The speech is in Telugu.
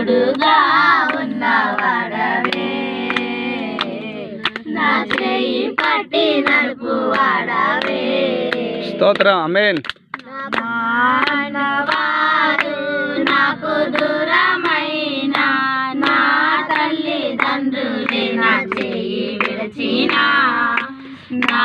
తోడుగా నా పట్టి నడుపు వాడవే. స్తోత్రం అమేన్ మానవాడు నా తల్లిదండ్రులే నా నా